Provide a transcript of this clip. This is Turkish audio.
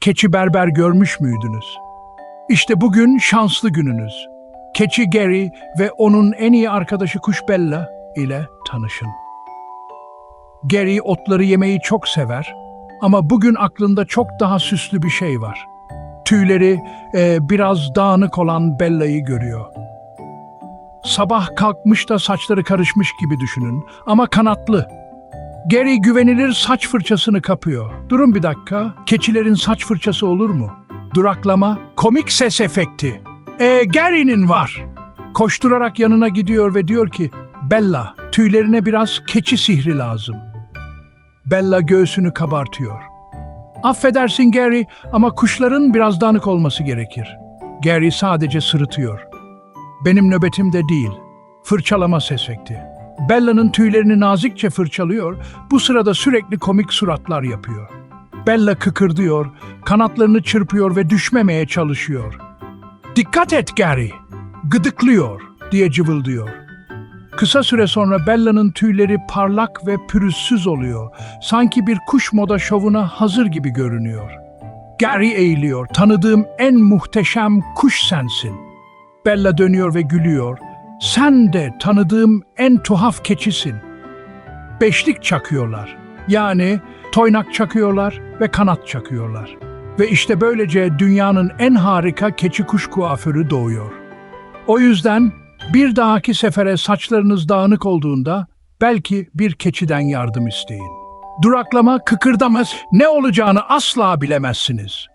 Keçi berber görmüş müydünüz? İşte bugün şanslı gününüz. Keçi Gary ve onun en iyi arkadaşı Kuş Bella ile tanışın. Gary otları yemeyi çok sever ama bugün aklında çok daha süslü bir şey var. Tüyleri e, biraz dağınık olan Bella'yı görüyor. Sabah kalkmış da saçları karışmış gibi düşünün ama kanatlı. Gary güvenilir saç fırçasını kapıyor. Durun bir dakika, keçilerin saç fırçası olur mu? Duraklama, komik ses efekti. E, Gary'nin var. Koşturarak yanına gidiyor ve diyor ki, Bella, tüylerine biraz keçi sihri lazım. Bella göğsünü kabartıyor. Affedersin Gary ama kuşların biraz dağınık olması gerekir. Gary sadece sırıtıyor. Benim nöbetimde değil. Fırçalama ses efekti. Bella'nın tüylerini nazikçe fırçalıyor, bu sırada sürekli komik suratlar yapıyor. Bella kıkırdıyor, kanatlarını çırpıyor ve düşmemeye çalışıyor. Dikkat et Gary, gıdıklıyor diye cıvıldıyor. Kısa süre sonra Bella'nın tüyleri parlak ve pürüzsüz oluyor. Sanki bir kuş moda şovuna hazır gibi görünüyor. Gary eğiliyor. Tanıdığım en muhteşem kuş sensin. Bella dönüyor ve gülüyor. Sen de tanıdığım en tuhaf keçisin. Beşlik çakıyorlar. Yani toynak çakıyorlar ve kanat çakıyorlar. Ve işte böylece dünyanın en harika keçi kuş kuaförü doğuyor. O yüzden bir dahaki sefere saçlarınız dağınık olduğunda belki bir keçiden yardım isteyin. Duraklama, kıkırdamaz, ne olacağını asla bilemezsiniz.